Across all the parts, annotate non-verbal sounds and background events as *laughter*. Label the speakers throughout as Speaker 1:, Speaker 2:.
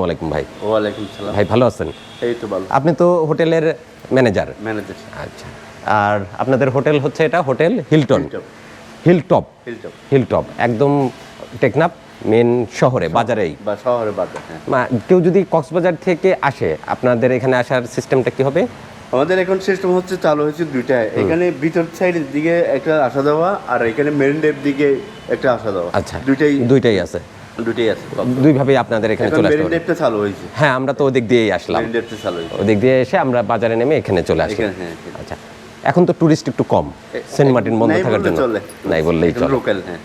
Speaker 1: ওয়ালাইকুম ভাই।
Speaker 2: ওয়ালাইকুম সালাম।
Speaker 1: ভাই ভালো আছেন?
Speaker 2: এই তো ভালো।
Speaker 1: আপনি তো হোটেলের ম্যানেজার।
Speaker 2: ম্যানেজার।
Speaker 1: আচ্ছা। আর আপনাদের হোটেল হচ্ছে এটা hotel Hilton.
Speaker 2: Hilltop.
Speaker 1: Hilltop.
Speaker 2: Hilltop.
Speaker 1: একদম টেকনাফ মেন শহরে বাজারেই।
Speaker 2: বা শহরে বাজার হ্যাঁ।
Speaker 1: কেউ যদি কক্সবাজার থেকে আসে আপনাদের এখানে আসার সিস্টেমটা কি হবে?
Speaker 2: আমাদের এখন সিস্টেম হচ্ছে চালু হয়েছে দুইটা এখানে ভিতর সাইডের দিকে একটা আসা দেওয়া আর এখানে মেন ডেপ দিকে একটা আসা দেওয়া।
Speaker 1: আচ্ছা।
Speaker 2: দুইটাই
Speaker 1: দুইটাই আছে।
Speaker 2: দুইটাই আছে
Speaker 1: দুইভাবেই আপনাদের এখানে চলে আসতে
Speaker 2: চালু হয়েছে।
Speaker 1: হ্যাঁ আমরা তো ওদিক দিয়েই আসলাম। ওদিক দিয়ে এসে আমরা বাজারে নেমে এখানে চলে আসলাম।
Speaker 2: হ্যাঁ হ্যাঁ।
Speaker 1: আচ্ছা এখন তো টুরিস্ট একটু কম। সেন্ট মার্টিন বন্ধ থাকার জন্য। নাই বললেই চলে।
Speaker 2: লোকাল হ্যাঁ।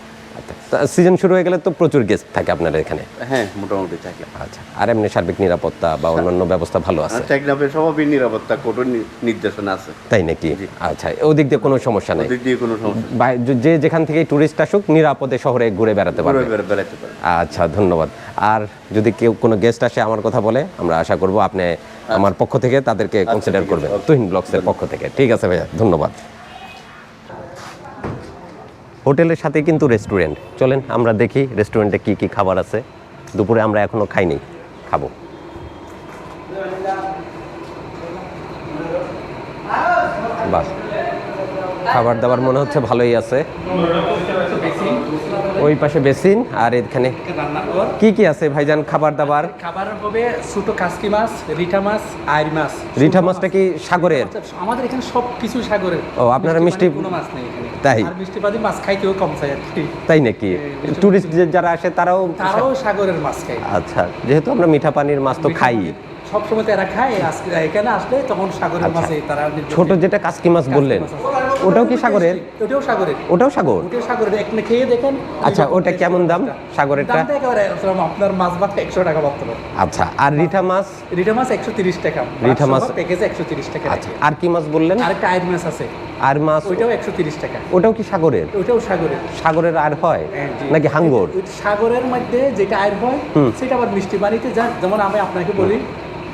Speaker 1: সিজন শুরু হয়ে গেলে তো প্রচুর গেস্ট থাকে আপনাদের এখানে।
Speaker 2: হ্যাঁ মোটামুটি থাকে।
Speaker 1: আচ্ছা আর এমনি সার্বিক নিরাপত্তা বা অন্যান্য ব্যবস্থা ভালো আছে?
Speaker 2: টেকনাফের সবাই নিরাপত্তা কঠোর নির্দেশনা আছে।
Speaker 1: তাই নাকি? আচ্ছা ওদিক দিয়ে কোনো সমস্যা নেই?
Speaker 2: ওদিক দিয়ে কোনো সমস্যা।
Speaker 1: যে যেখান থেকে টুরিস্ট আসুক নিরাপদে শহরে ঘুরে বেড়াতে পারবে।
Speaker 2: ঘুরে বেড়াতে পারে
Speaker 1: আচ্ছা ধন্যবাদ। আর যদি কেউ কোনো গেস্ট আসে আমার কথা বলে আমরা আশা করব আপনি আমার পক্ষ থেকে তাদেরকে কনসিডার করবেন. তুহিন ব্লগসের পক্ষ থেকে। ঠিক আছে ভাইয়া ধন্যবাদ। হোটেলের সাথে কিন্তু রেস্টুরেন্ট চলেন আমরা দেখি রেস্টুরেন্টে কি কি খাবার আছে। দুপুরে আমরা এখনও খাইনি খাব। বাহ। খাবার দাবার মনে হচ্ছে ভালোই আছে। ওই পাশে বেসিন আর এখানে কি কি আছে ভাইজান খাবার দাবার?
Speaker 3: খাবার হবে ছোট কাসকি মাছ রিঠা মাছ আইর মাছ।
Speaker 1: রিঠা মাছটা কি সাগরের?
Speaker 3: আমাদের এখানে সব কিছু সাগরের।
Speaker 1: ও, আপনারা মিষ্টি-
Speaker 3: কোনো মাছ নেই
Speaker 1: তাই?
Speaker 3: আর মিষ্টি পাতি মাছ খাই কেউ কম চাই আর কি।
Speaker 1: তাই নাকি? টুরিস্ট যারা আসে তারাও
Speaker 3: তারাও সাগরের মাছ খায়।
Speaker 1: আচ্ছা যেহেতু আমরা মিঠা পানির মাছ তো খাই।
Speaker 3: সবসময় তো এরা খায় আজকে এখানে আসলে তখন সাগরের
Speaker 1: আচ্ছা।
Speaker 3: মাছে তারা
Speaker 1: ছোট যেটা কাসকি মাছ বললেন ওটাও কি সাগরের?
Speaker 3: ওটাও সাগরের।
Speaker 1: ওটাও সাগর?
Speaker 3: ওটাও সাগরের। একটা খেয়ে দেখেন
Speaker 1: আচ্ছা, ওটা কেমন দাম? সাগরেরটা?
Speaker 3: আপনার মাছ ভাত একশো টাকা মাত্র
Speaker 1: আচ্ছা আর রিঠা মাছ?
Speaker 3: রিঠা মাছ একশো তিরিশ টাকা।
Speaker 1: রিঠা মাছ-
Speaker 3: প্যাকেজে একশো তিরিশ টাকা
Speaker 1: আচ্ছা আর কি মাছ বললেন?
Speaker 3: আরেকটা আইর মাছ আছে।
Speaker 1: আর মাছ
Speaker 3: ওইটাও একশো টাকা।
Speaker 1: ওটাও কি সাগরের?
Speaker 3: ওইটাও সাগরের।
Speaker 1: সাগরের আর হয়?
Speaker 3: হ্যাঁ,
Speaker 1: নাকি হাঙ্গর?
Speaker 3: সাগরের মধ্যে যেটা আয়ের হয় সেটা আবার মিষ্টি পানিতে যা যেমন আমি আপনাকে বলি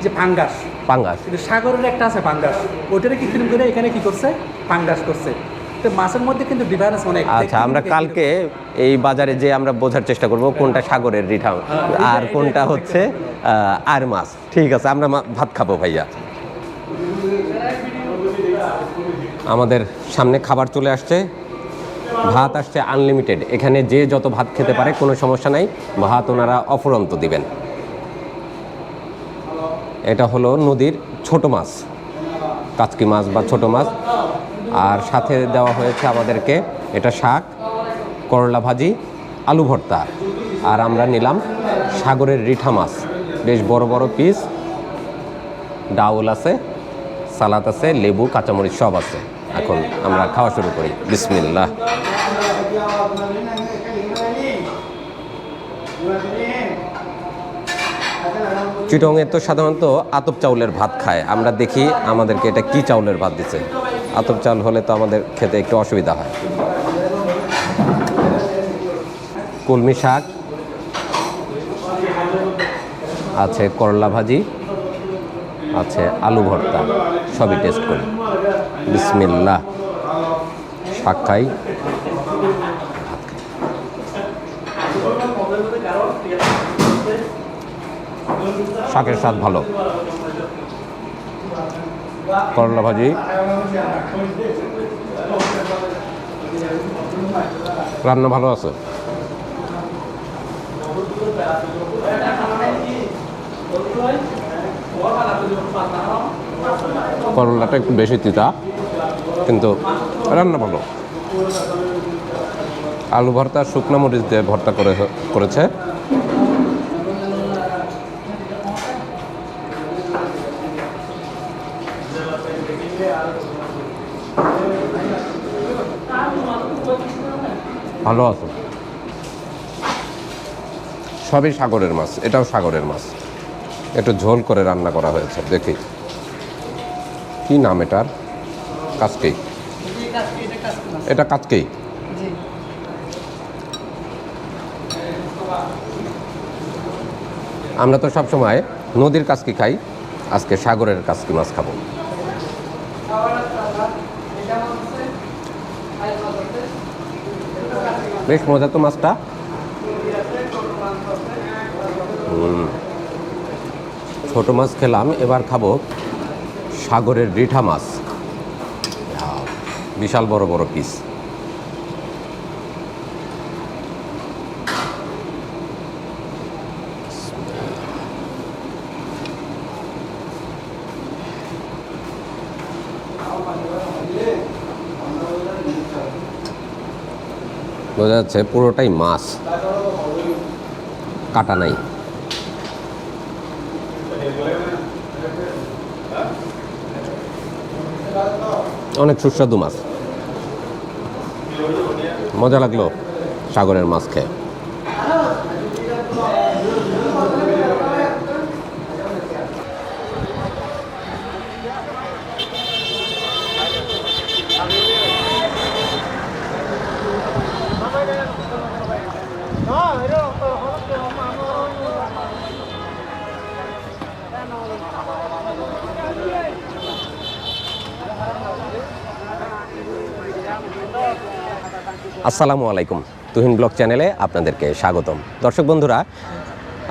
Speaker 3: যে পাঙ্গাস।
Speaker 1: পাঙ্গাস।
Speaker 3: কিন্তু সাগরের একটা আছে পাঙ্গাস। ওইটারে কৃত্রিম করে এখানে কি করছে? পাঙ্গাস করছে। তো মাছের মধ্যে কিন্তু ডিফারেন্স অনেক।
Speaker 1: আচ্ছা আমরা কালকে এই বাজারে যে আমরা বোঝার চেষ্টা করব কোনটা সাগরের রিঠা আর কোনটা হচ্ছে আর মাছ। ঠিক আছে আমরা ভাত খাব ভাইয়া। আমাদের সামনে খাবার চলে আসছে। ভাত আসছে আনলিমিটেড এখানে যে যত ভাত খেতে পারে, কোনো সমস্যা নাই। ভাত ওনারা অফুরন্ত দিবেন। এটা হলো নদীর ছোট মাছ, কাচকি মাছ বা ছোট মাছ। আর সাথে দেওয়া হয়েছে আমাদেরকে এটা শাক, করলা ভাজি, আলু ভর্তা। আর আমরা নিলাম সাগরের রিঠা মাছ। বেশ বড় বড় পিস ডাউল আছে, সালাদ আছে, লেবু, কাঁচামরিচ সব আছে। এখন আমরা খাওয়া শুরু করি। বিসমিল্লাহ। চিটংয়ে তো সাধারণত আতপ চাউলের ভাত খায়। আমরা দেখি আমাদেরকে এটা কি চাউলের ভাত দিচ্ছে। আতপ চাউল হলে তো আমাদের খেতে একটু অসুবিধা হয়। কলমি শাক। আছে করলা ভাজি। আছে আলু ভর্তা। সবই টেস্ট করি। বিসমিল্লাহ। শাক খাই। শাকের স্বাদ ভালো। করলা ভাজি। রান্না ভালো আছে। করলাটা একটু বেশি তিতা, কিন্তু রান্না ভালো। আলু ভর্তা, শুকনো মরিচ দিয়ে ভর্তা করে করেছে। ভালো আছে। সবই সাগরের মাছ, এটাও সাগরের মাছ। একটু ঝোল করে রান্না করা হয়েছে, দেখি। কি নাম এটার? কাজকেই। এটা কাজকেই? আমরা তো সব সময় নদীর কাজকি খাই? আজকে সাগরের কাজকি মাছ খাব? বেশ মজা তো মাছটা। ছোট মাছ খেলাম, এবার খাব সাগরের রিঠা মাছ। বিশাল বড় বড় পিস বোঝা যাচ্ছে পুরোটাই মাছ। কাটা নাই। অনেক সুস্বাদু মাছ। মজা লাগল সাগরের মাছ খেয়ে। আসসালামু আলাইকুম। তুহিন ব্লগ চ্যানেলে আপনাদেরকে স্বাগতম। দর্শক বন্ধুরা,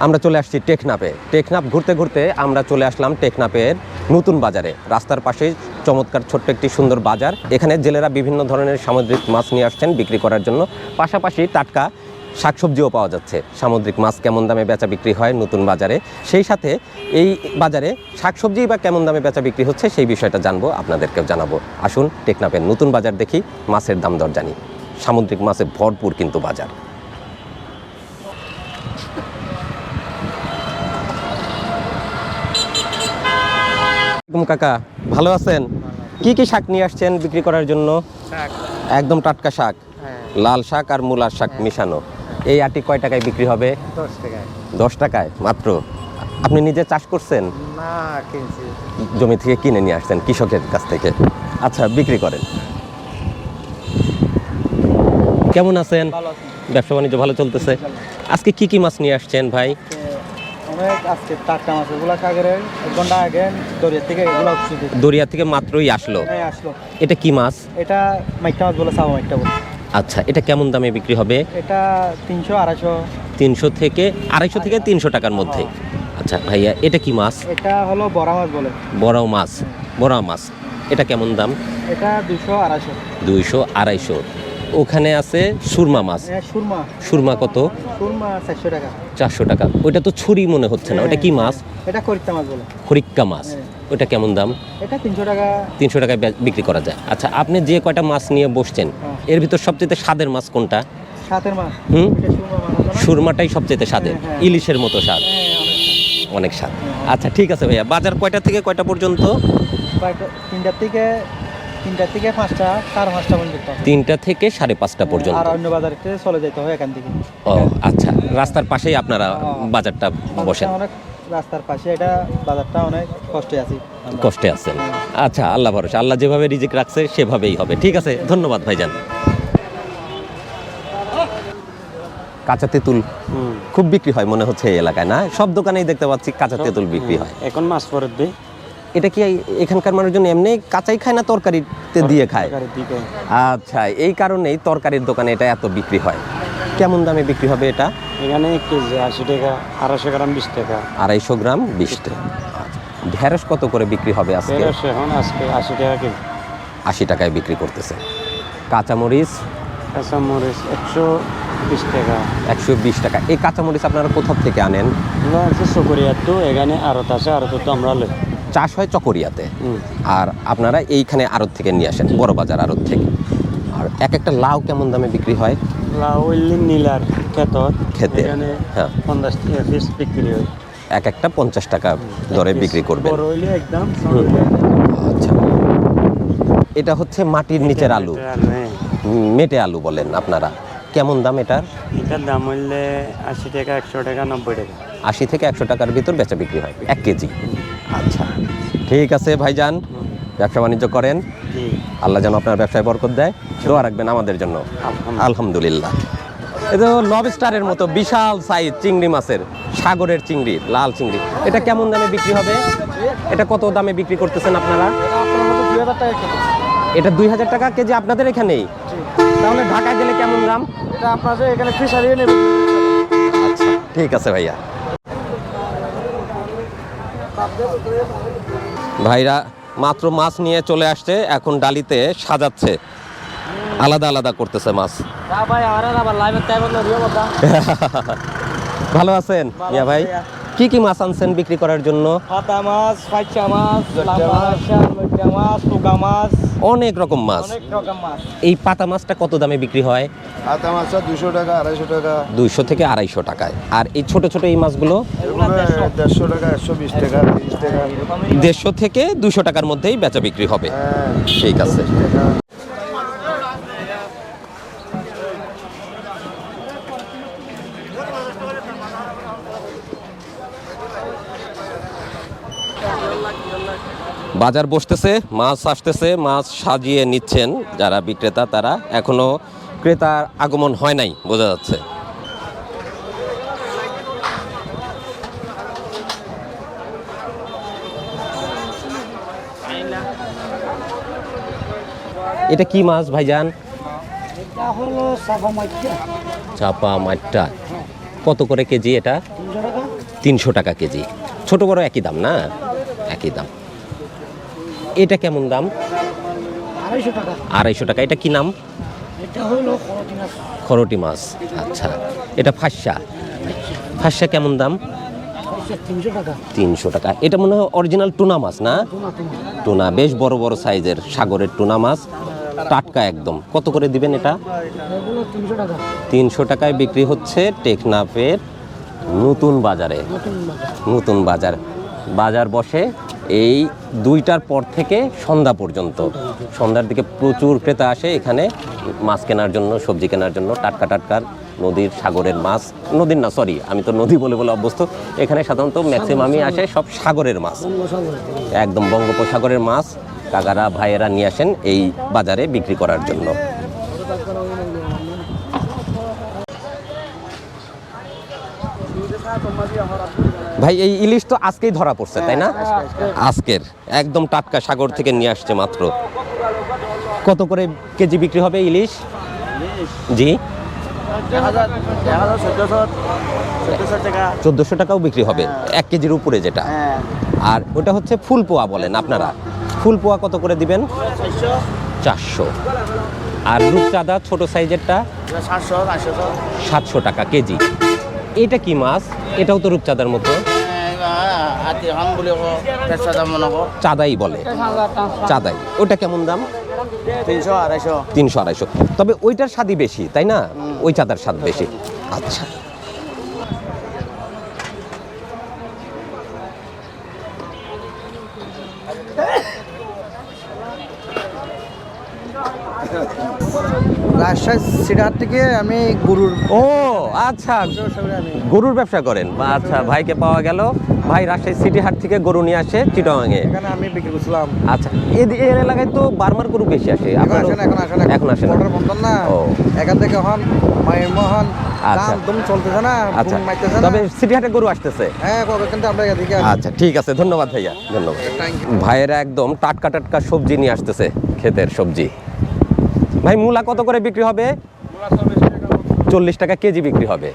Speaker 1: আমরা চলে আসছি টেকনাপে টেকনাপ ঘুরতে ঘুরতে আমরা চলে আসলাম টেকনাপের নতুন বাজারে। রাস্তার পাশে চমৎকার ছোট্ট একটি সুন্দর বাজার। এখানে জেলেরা বিভিন্ন ধরনের সামুদ্রিক মাছ নিয়ে আসছেন বিক্রি করার জন্য। পাশাপাশি টাটকা শাকসবজিও পাওয়া যাচ্ছে। সামুদ্রিক মাছ কেমন দামে বেচা বিক্রি হয় নতুন বাজারে? সেই সাথে এই বাজারে শাকসবজি বা কেমন দামে বেচা বিক্রি হচ্ছে সেই বিষয়টা জানব, আপনাদেরকেও জানাব। আসুন টেকনাপের নতুন বাজার দেখি, মাছের দাম দর জানি। সামুদ্রিক মাছে ভরপুর কিন্তু বাজার। কাকা ভালো আছেন? কি কি শাক নিয়ে আসছেন বিক্রি করার জন্য? একদম টাটকা শাক। লাল শাক আর মূলার শাক মিশানো। এই আটি কয় টাকায় বিক্রি হবে?
Speaker 4: দশ টাকায়।
Speaker 1: মাত্র? আপনি নিজে চাষ করছেন? জমি থেকে কিনে নিয়ে আসছেন কৃষকের কাছ থেকে। আচ্ছা বিক্রি করেন। কেমন আছেন? ব্যবসা বাণিজ্য ভালো চলতেছে। আজকে কি কি মাছ নিয়ে আসছেন ভাই?
Speaker 4: অনেক আজকে টাটকা মাছ এগুলা সাগরের এক ঘণ্টা আগে দরিয়ার থেকে এগুলো
Speaker 1: দরিয়া থেকে মাত্রই আসলো?
Speaker 4: আসলো।
Speaker 1: এটা কি মাছ?
Speaker 4: এটা মাইকা মাছ বলে সাবা মাইকটা বলে।
Speaker 1: আচ্ছা এটা কেমন দামে বিক্রি হবে?
Speaker 4: এটা তিনশো আড়াইশো।
Speaker 1: তিনশো থেকে আড়াইশো থেকে তিনশো টাকার মধ্যে। আচ্ছা ভাইয়া এটা কি মাছ?
Speaker 4: এটা হলো বড়া মাছ বলে।
Speaker 1: বড়াও মাছ বড়া মাছ। এটা কেমন দাম?
Speaker 4: এটা দুশো আড়াইশো।
Speaker 1: দুইশো আড়াইশো। ওখানে আছে সুরমা মাছ।
Speaker 4: সুরমা।
Speaker 1: সুরমা কত?
Speaker 4: সুরমা চারশো টাকা।
Speaker 1: চারশো টাকা। ওইটা তো ছুরি মনে হচ্ছে না। ওটা কি মাছ?
Speaker 4: এটা করিতা মাছ বলে।
Speaker 1: খরিক্কা মাছ। ওটা কেমন দাম?
Speaker 4: এটা তিনশো টাকা।
Speaker 1: তিনশো টাকায় বিক্রি করা যায়। আচ্ছা আপনি যে কয়টা মাছ নিয়ে বসছেন
Speaker 4: হ্যাঁ।
Speaker 1: এর ভিতর সবচেয়ে স্বাদের মাছ কোনটা?
Speaker 4: মাছ।
Speaker 1: হুম? সুরমাটাই সবচেয়ে স্বাদের।
Speaker 4: হ্যাঁ, হ্যাঁ।
Speaker 1: ইলিশের মতো স্বাদ।
Speaker 4: হ্যাঁ, অনেক
Speaker 1: অনেক স্বাদ। আচ্ছা ঠিক আছে ভাইয়া। বাজার কয়টা থেকে কয়টা পর্যন্ত?
Speaker 4: তিনটার থেকে তিনটার থেকে পাঁচটা সাড়ে পাঁচটা পর্যন্ত।
Speaker 1: তিনটা থেকে সাড়ে পাঁচটা পর্যন্ত।
Speaker 4: আর অন্য বাজারে চলে যেতে হয় এখান থেকে।
Speaker 1: ও আচ্ছা। রাস্তার পাশেই আপনারা
Speaker 4: হ্যাঁ।
Speaker 1: বাজারটা বসেন।
Speaker 4: অনেক রাস্তার পাশে এটা বাজারটা অনেক কষ্টে আছি।
Speaker 1: কষ্টে আছেন আচ্ছা আল্লাহ ভরসা। আল্লাহ যেভাবে রিজিক রাখছে সেভাবেই হবে। ঠিক আছে ধন্যবাদ ভাইজান। কাঁচা তেঁতুল খুব বিক্রি হয় মনে হচ্ছে এই এলাকায় না? সব দোকানেই দেখতে পাচ্ছি কাঁচা তেঁতুল বিক্রি হয়।
Speaker 5: এখন মাছ পরের দিই
Speaker 1: এটা কি এখানকার মানুষজন এমনি কাঁচাই খায় না তরকারিতে দিয়ে খায়? আচ্ছা এই কারণেই তরকারির দোকানে এটা এত বিক্রি হয়। কেমন দামে বিক্রি হবে এটা?
Speaker 5: এখানে কেজি আশি টাকা আড়াইশো গ্রাম বিশ টাকা।
Speaker 1: আড়াইশো গ্রাম বিশ টাকা। ঢেঁড়স কত করে বিক্রি হবে আজকে?
Speaker 5: এখন আজকে আশি টাকা কেজি।
Speaker 1: আশি টাকায় বিক্রি করতেছে। কাঁচামরিচ?
Speaker 5: কাঁচামরিচ একশো বিশ টাকা।
Speaker 1: একশো বিশ টাকা। এই কাঁচামরিচ আপনারা কোথা থেকে আনেন?
Speaker 5: চকরিয়ার তো এখানে আড়ত আছে আড়ত তো আমরা লই।
Speaker 1: চাষ হয় চকরিয়াতে। আর আপনারা এইখানে আড়ত থেকে নিয়ে আসেন বড় বাজার আড়ত থেকে। আর এক একটা লাউ কেমন দামে বিক্রি হয়?
Speaker 5: লাউ নীলার
Speaker 1: ক্ষেতে,
Speaker 5: এখানে
Speaker 1: হ্যাঁ।
Speaker 5: পঞ্চাশ টাকা পিস বিক্রি হয়।
Speaker 1: এক একটা পঞ্চাশ টাকা দরে বিক্রি
Speaker 5: হইলে একদম
Speaker 1: আচ্ছা। এটা হচ্ছে মাটির নিচের আলু।
Speaker 5: হ্যাঁ।
Speaker 1: মেটে আলু বলেন আপনারা। কেমন দাম এটার?
Speaker 5: এটার দাম হইলে আশি টাকা একশো টাকা নব্বই টাকা।
Speaker 1: আশি থেকে একশো টাকার ভিতর বেচা বিক্রি হয় এক কেজি। আচ্ছা ঠিক আছে ভাইজান ব্যবসা বাণিজ্য করেন। আল্লাহ যেন আপনার ব্যবসায় বরকত দেয়। দোয়া রাখবেন আমাদের জন্য।
Speaker 5: আলহামদুলিল্লাহ।
Speaker 1: এটা লবস্টারের মতো বিশাল সাইজ চিংড়ি মাছের সাগরের চিংড়ি লাল চিংড়ি এটা কেমন দামে বিক্রি হবে? এটা কত দামে বিক্রি করতেছেন আপনারা?
Speaker 4: এটা দুই হাজার টাকা কেজি
Speaker 1: আপনাদের এখানেই? তাহলে ঢাকা গেলে কেমন দাম?
Speaker 4: এটা আপনাদের এখানে ফিশারি নেবেন
Speaker 1: আচ্ছা ঠিক আছে ভাইয়া। ভাইরা মাত্র মাছ নিয়ে চলে আসছে এখন ডালিতে সাজাচ্ছে। আলাদা আলাদা করতেছে মাছ। ভালো আছেন? মিয়া ভাই কি কি মাছ আনছেন বিক্রি করার জন্য?
Speaker 4: পাতা মাছ ফাইচা মাছ মাছ মাছ
Speaker 1: মাছ।
Speaker 4: অনেক রকম মাছ।
Speaker 1: এই পাতা মাছটা কত দামে বিক্রি হয়?
Speaker 6: পাতা মাছটা দুশো টাকা আড়াইশো টাকা।
Speaker 1: দুইশো থেকে আড়াইশো টাকায়। আর এই ছোট ছোট এই মাছগুলো?
Speaker 6: দেড়শো। টাকা একশো বিশ টাকা তিরিশ টাকা।
Speaker 1: দেড়শো থেকে দুশো টাকার মধ্যেই বেচা বিক্রি হবে।
Speaker 6: হ্যাঁ
Speaker 1: ঠিক আছে। বাজার বসতেছে মাছ আসতেছে মাছ সাজিয়ে নিচ্ছেন যারা বিক্রেতা তারা এখনও ক্রেতার আগমন হয় নাই বোঝা যাচ্ছে। এটা কি মাছ ভাইজান? চাপা মাঠটা কত করে কেজি এটা?
Speaker 4: তিনশো টাকা
Speaker 1: কেজি। ছোট বড় একই দাম না? একই দাম। এটা কেমন দাম?
Speaker 4: আড়াইশো টাকা।
Speaker 1: আড়াইশো টাকা। এটা কি নাম?
Speaker 4: এটা হলো মাছ।
Speaker 1: খরটি মাছ। আচ্ছা। এটা ফাঁসা। ফাঁসা কেমন দাম?
Speaker 4: তিনশো টাকা।
Speaker 1: এটা মনে হয় অরিজিনাল টুনা মাছ না?
Speaker 4: টুনা
Speaker 1: বেশ বড় বড় সাইজের সাগরের টুনা মাছ। টাটকা একদম। কত করে দিবেন এটা?
Speaker 4: তিনশো
Speaker 1: টাকায় বিক্রি হচ্ছে টেকনাফের নতুন বাজারে।
Speaker 4: নতুন বাজার।
Speaker 1: বাজার বসে। এই দুইটার পর থেকে সন্ধ্যা পর্যন্ত। সন্ধ্যার দিকে প্রচুর ক্রেতা আসে এখানে মাছ কেনার জন্য সবজি কেনার জন্য টাটকা টাটকার নদীর সাগরের মাছ। নদীর না সরি আমি তো নদী বলে বলে অভ্যস্ত। এখানে সাধারণত ম্যাক্সিমামই আসে সব সাগরের মাছ। একদম বঙ্গোপসাগরের মাছ। কাকারা ভাইয়েরা নিয়ে আসেন এই বাজারে বিক্রি করার জন্য। ভাই এই ইলিশ তো আজকেই ধরা পড়ছে তাই না? আজকের একদম টাটকা সাগর থেকে নিয়ে আসছে মাত্র। কত করে কেজি বিক্রি হবে ইলিশ? জি। চোদ্দোশো টাকাও বিক্রি হবে এক কেজির উপরে যেটা। আর ওটা হচ্ছে ফুল পোয়া বলেন আপনারা। ফুল পোয়া কত করে দিবেন? চারশো। আর রূপচাঁদা ছোট সাইজেরটা? সাতশো টাকা কেজি। এটা কি মাছ? এটাও তো রূপচাঁদার মতো। চাঁদাই বলে। চাঁদাই। ওটা কেমন দাম?
Speaker 4: তিনশো আড়াইশো।
Speaker 1: তিনশো আড়াইশো। তবে ওইটার স্বাদই বেশি তাই না? ওই চাঁদার স্বাদ বেশি। আচ্ছা।
Speaker 4: রাজশাহী থেকে আমি গরুর
Speaker 1: ও আচ্ছা। গরুর ব্যবসা করেন। আচ্ছা ভাইকে পাওয়া গেল। ভাই রাজশাহী সিটি হাট থেকে গরু নিয়ে আসে চিটাঙে
Speaker 4: এখানে আমি বিক্রি করছিলাম।
Speaker 1: আচ্ছা এর এলাকায় তো বার্মার গরু বেশি আসে।
Speaker 4: এখন আসেন এখন আসেন
Speaker 1: এখন না।
Speaker 4: বর্ডার বন্ধ না।
Speaker 1: ও।
Speaker 4: এখান থেকে হন মায়ের মহান
Speaker 1: আচ্ছা।
Speaker 4: দাম চলতেছে না
Speaker 1: আচ্ছা।
Speaker 4: মাইতেছে না।
Speaker 1: তবে সিটি হাটে গরু আসতেছে।
Speaker 4: হ্যাঁ কিন্তু আমরা এদিকে
Speaker 1: আচ্ছা ঠিক আছে। ধন্যবাদ ভাইয়া। ধন্যবাদ। ভাইয়েরা একদম টাটকা টাটকা সবজি নিয়ে আসতেছে ক্ষেতের সবজি। ভাই মূলা কত করে বিক্রি হবে? চল্লিশ টাকা কেজি বিক্রি হবে।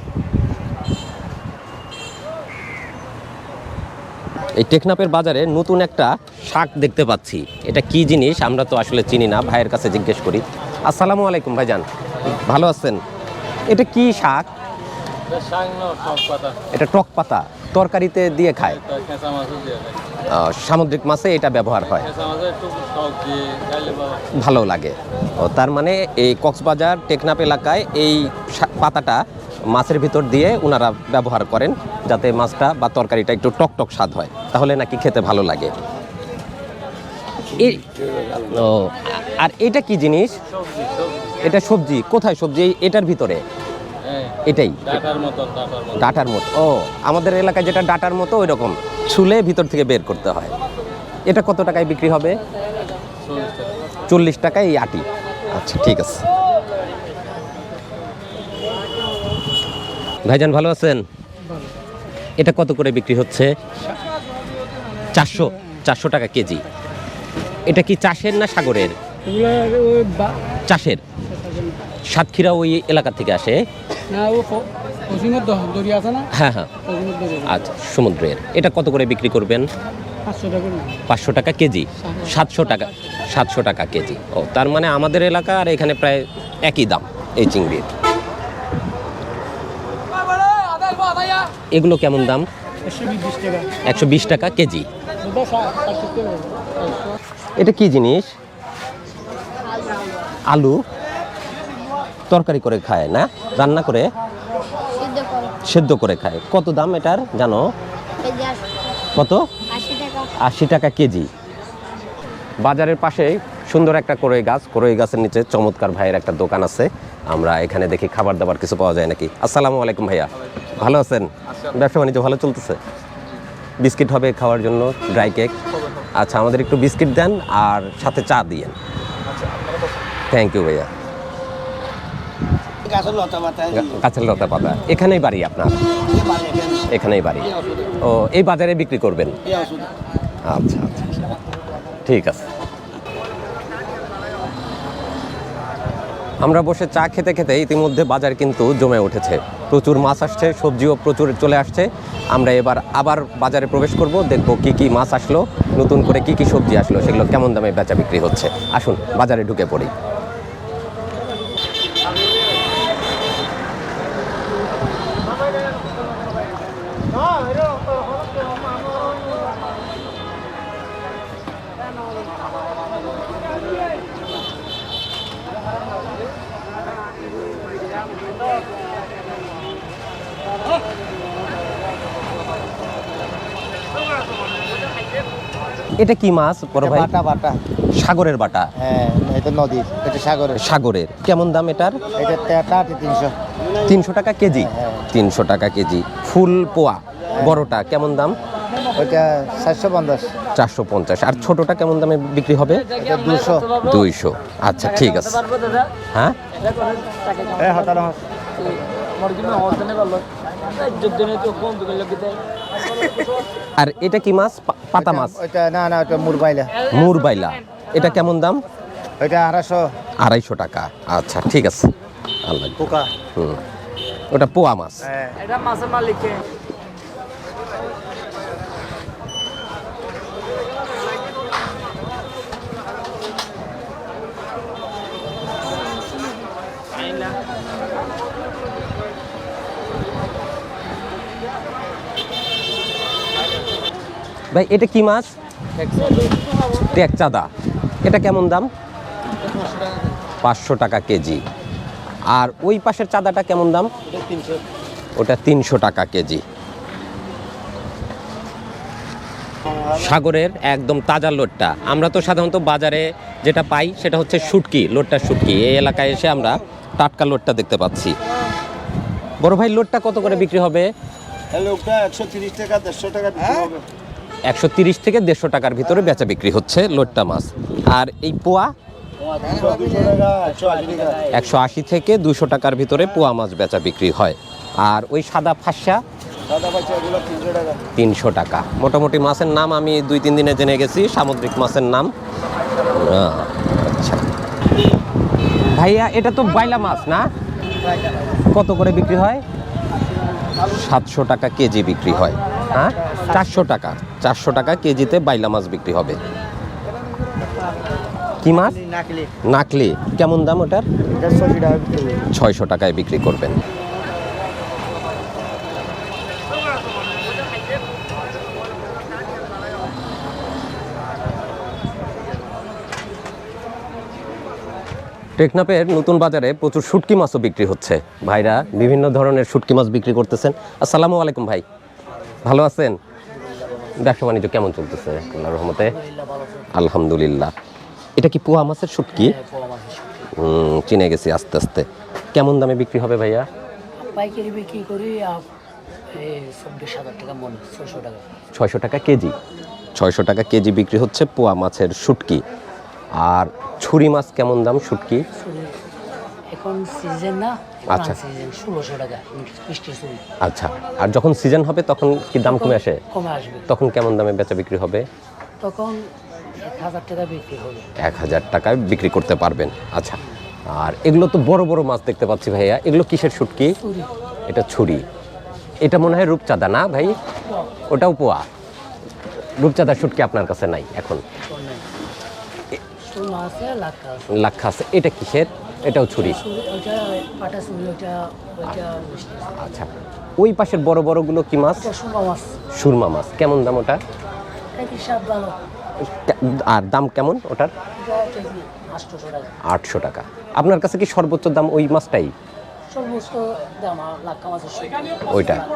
Speaker 1: এই টেকনাপের বাজারে নতুন একটা শাক দেখতে পাচ্ছি। এটা কি জিনিস? আমরা তো আসলে চিনি না ভাইয়ের কাছে জিজ্ঞেস করি। আসসালামু আলাইকুম ভাইজান। ভালো আছেন? এটা কি শাক? এটা টক পাতা। তরকারিতে দিয়ে খায়। সামুদ্রিক মাছে এটা ব্যবহার হয়। ভালো লাগে। ও তার মানে এই কক্সবাজার টেকনাপ এলাকায় এই পাতাটা মাছের ভিতর দিয়ে ওনারা ব্যবহার করেন যাতে মাছটা বা তরকারিটা একটু টক টক স্বাদ হয়। তাহলে নাকি খেতে ভালো লাগে। আর এটা কি জিনিস? এটা সবজি। কোথায় সবজি? এটার ভিতরে। এটাই। ডাটার মতো ও আমাদের এলাকায় যেটা ডাটার মতো ওই রকম ছুলে ভিতর থেকে বের করতে হয়। এটা কত টাকায় বিক্রি হবে? চল্লিশ টাকায় এই আটি। আচ্ছা ঠিক আছে। ভাইজান ভালো আছেন? এটা কত করে বিক্রি হচ্ছে? চারশো চারশো টাকা কেজি। এটা কি চাষের না সাগরের? চাষের। সাতক্ষীরা ওই এলাকা থেকে আসে।
Speaker 4: ওসিমের দড়ি আছে না?
Speaker 1: হ্যাঁ হ্যাঁ। আচ্ছা সমুদ্রের। এটা কত করে বিক্রি করবেন?
Speaker 4: পাঁচশো টাকা
Speaker 1: কেজি? সাতশো টাকা সাতশো টাকা কেজি। ও তার মানে আমাদের এলাকা আর এখানে প্রায় একই দাম এই চিংড়ির। এগুলো কেমন দাম?
Speaker 4: একশো বিশ টাকা
Speaker 1: কেজি। এটা কি জিনিস? আলু। তরকারি করে খায় না? রান্না করে?
Speaker 7: সেদ্ধ করে।
Speaker 1: খায়। কত দাম এটার জানো? কত?
Speaker 7: আশি টাকা।
Speaker 1: কেজি। বাজারের পাশে সুন্দর একটা করই গাছ। করই গাছের নিচে চমৎকার ভাইয়ের একটা দোকান আছে। আমরা এখানে দেখি খাবার দাবার কিছু পাওয়া যায় নাকি? আসসালামু আলাইকুম ভাইয়া। ভালো আছেন? ব্যবসা বাণিজ্য ভালো চলতেছে? বিস্কিট হবে খাওয়ার জন্য ড্রাই কেক। আচ্ছা আমাদের একটু বিস্কিট দেন আর সাথে চা দিয়েন। থ্যাংক ইউ ভাইয়া। গাছের লতা পাতা এখানেই বাড়ি আপনার? এখানেই বাড়ি। ও এই বাজারে বিক্রি করবেন? আচ্ছা আচ্ছা। ঠিক আছে। আমরা বসে চা খেতে খেতে ইতিমধ্যে বাজার কিন্তু জমে উঠেছে। প্রচুর মাছ আসছে সবজিও প্রচুর চলে আসছে। আমরা এবার আবার বাজারে প্রবেশ করব দেখব কি কি মাছ আসলো নতুন করে কি কি সবজি আসলো সেগুলো কেমন দামে বেচা বিক্রি হচ্ছে। আসুন বাজারে ঢুকে পড়ি। এটা কি মাছ বড় ভাই?
Speaker 4: বাটা বাটা।
Speaker 1: সাগরের বাটা।
Speaker 4: হ্যাঁ এটা নদীর এটা সাগরের।
Speaker 1: সাগরের। কেমন দাম এটার?
Speaker 4: এটা তেটা তিনশো।
Speaker 1: তিনশো টাকা কেজি? তিনশো টাকা কেজি। ফুল পোয়া বড়টা কেমন দাম?
Speaker 4: ওইটা চারশো পঞ্চাশ।
Speaker 1: চারশো পঞ্চাশ। আর ছোটটা কেমন দামে বিক্রি হবে?
Speaker 4: দুশো।
Speaker 1: দুইশো। আচ্ছা ঠিক আছে। হ্যাঁ? *laughs* আর এটা কি মাছ? পা- পাতা মাছ?
Speaker 4: ওইটা না না ওইটা মুরবাইলা।
Speaker 1: মুরবাইলা। এটা কেমন দাম?
Speaker 4: এটা আড়াইশো।
Speaker 1: আড়াইশো টাকা। আচ্ছা ঠিক আছে। আল্লাহ।
Speaker 4: পোকা।
Speaker 1: হুম। ওটা পোয়া মাছ।
Speaker 4: হ্যাঁ।
Speaker 1: ভাই এটা কি মাছ? টেক চাঁদা। এটা কেমন দাম? পাঁচশো টাকা কেজি। আর ওই পাশের চাঁদাটা কেমন দাম? ওটা তিনশো টাকা কেজি। সাগরের একদম তাজা লোটটা। আমরা তো সাধারণত বাজারে যেটা পাই সেটা হচ্ছে শুটকি লোটটা শুটকি। এই এলাকায় এসে আমরা টাটকা লোটটা দেখতে পাচ্ছি। বড় ভাই লোটটা কত করে বিক্রি হবে?
Speaker 6: তাহলে একশো তিরিশ টাকা দেড়শো টাকা বিক্রি হবে।
Speaker 1: একশো তিরিশ থেকে দেড়শো টাকার ভিতরে বেচা বিক্রি হচ্ছে লোট্টা মাছ। আর এই পোয়া
Speaker 6: একশো আশি
Speaker 1: থেকে দুশো টাকার ভিতরে পোয়া মাছ বেচা বিক্রি হয়। আর ওই সাদা ফাঁসা
Speaker 6: তিনশো টাকা।
Speaker 1: মোটামুটি মাছের নাম আমি দুই তিন দিনে জেনে গেছি, সামুদ্রিক মাছের নাম। আচ্ছা। ভাইয়া, এটা তো বাইলা মাছ না? কত করে বিক্রি হয়? সাতশো টাকা কেজি বিক্রি হয়। হ্যাঁ? চারশো টাকা চারশো টাকা কেজিতে বাইলা মাছ বিক্রি হবে। কি মাছ?
Speaker 4: নাকলি।
Speaker 1: কেমন দাম ওটার। ছয়শো টাকায় বিক্রি করবেন। টেকনাপের নতুন বাজারে প্রচুর শুটকি মাছও বিক্রি হচ্ছে। ভাইরা বিভিন্ন ধরনের শুটকি মাছ বিক্রি করতেছেন। আসসালামু আলাইকুম ভাই। ভালো আছেন? ব্যবসা বাণিজ্য কেমন চলতেছে? আল্লাহর রহমতে। আলহামদুলিল্লাহ। এটা কি পোয়া মাছের শুটকি? হুম, চিনে গেছি আস্তে আস্তে। কেমন দামে বিক্রি হবে ভাইয়া?
Speaker 8: পাইকারি বিক্রি করি চব্বিশ হাজার টাকা মন ছয়শো টাকা।
Speaker 1: ছয়শো টাকা কেজি? ছয়শো টাকা কেজি বিক্রি হচ্ছে পোয়া মাছের শুটকি। আর ছুরি মাছ কেমন দাম শুটকি?
Speaker 8: এখন সিজন না।
Speaker 1: আচ্ছা।
Speaker 8: সিজন ষোলোশো টাকা মিষ্টি- মিষ্টি
Speaker 1: আচ্ছা। আর যখন সিজন হবে তখন কি দাম কমে আসে?
Speaker 8: কমে আসবে।
Speaker 1: তখন কেমন দামে বেচা বিক্রি হবে?
Speaker 8: তখন এক হাজার টাকা বিক্রি হবে।
Speaker 1: এক হাজার টাকায় বিক্রি করতে পারবেন। আচ্ছা। আর এগুলো তো বড় বড় মাছ দেখতে পাচ্ছি ভাইয়া। এগুলো কিসের শুটকি? এটা ছুরি। এটা মনে হয় রূপচাঁদা না ভাই? ওটাও পোয়া রূপচাঁদা শুটকি আপনার কাছে নাই এখন। লাক্ষা আছে। এটা কিসের? এটাও ছুরি। আচ্ছা ওই পাশের বড় বড়গুলো কি মাছ? সুরমা মাছ। কেমন দাম ওটা আর দাম কেমন ওটার? আটশো টাকা। আপনার কাছে কি সর্বোচ্চ দাম ওই মাছটাই। ওইটা।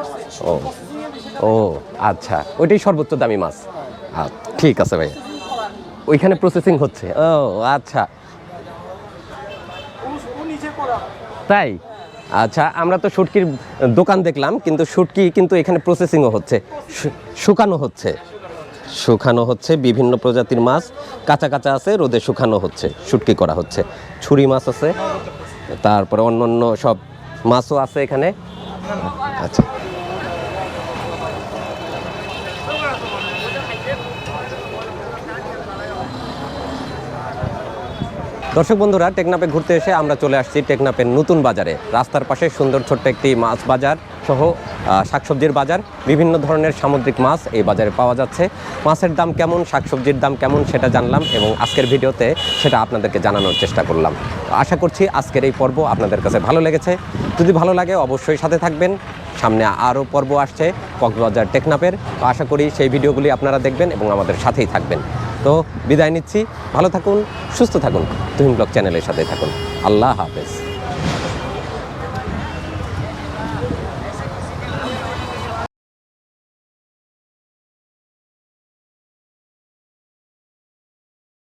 Speaker 1: ও। ও আচ্ছা ওইটাই সর্বোচ্চ দামি মাছ। আ, ঠিক আছে ভাই। ওইখানে প্রসেসিং হচ্ছে। ও আচ্ছা। তাই? আচ্ছা আমরা তো শুটকির দোকান দেখলাম, কিন্তু শুটকি কিন্তু এখানে প্রসেসিংও হচ্ছে শুকানো হচ্ছে। শুকানো হচ্ছে, বিভিন্ন প্রজাতির মাছ কাঁচা কাঁচা আছে, রোদে শুকানো হচ্ছে, শুটকি করা হচ্ছে। ছুরি মাছ আছে, তারপরে অন্য অন্য সব মাছও আছে এখানে। আচ্ছা। দর্শক বন্ধুরা টেকনাপে ঘুরতে এসে আমরা চলে আসছি টেকনাপের নতুন বাজারে। রাস্তার পাশে সুন্দর ছোট্ট একটি মাছ বাজার সহ শাকসবজির বাজার। বিভিন্ন ধরনের সামুদ্রিক মাছ এই বাজারে পাওয়া যাচ্ছে। মাছের দাম কেমন, শাকসবজির দাম কেমন সেটা জানলাম এবং আজকের ভিডিওতে সেটা আপনাদেরকে জানানোর চেষ্টা করলাম। আশা করছি আজকের এই পর্ব আপনাদের কাছে ভালো লেগেছে। যদি ভালো লাগে অবশ্যই সাথে থাকবেন। সামনে আরও পর্ব আসছে কক্সবাজার টেকনাপের আশা করি সেই ভিডিওগুলি আপনারা দেখবেন এবং আমাদের সাথেই থাকবেন। তো বিদায় নিচ্ছি। ভালো থাকুন সুস্থ থাকুন। তুহিন ব্লগ চ্যানেলের সাথে থাকুন। আল্লাহ হাফেজ।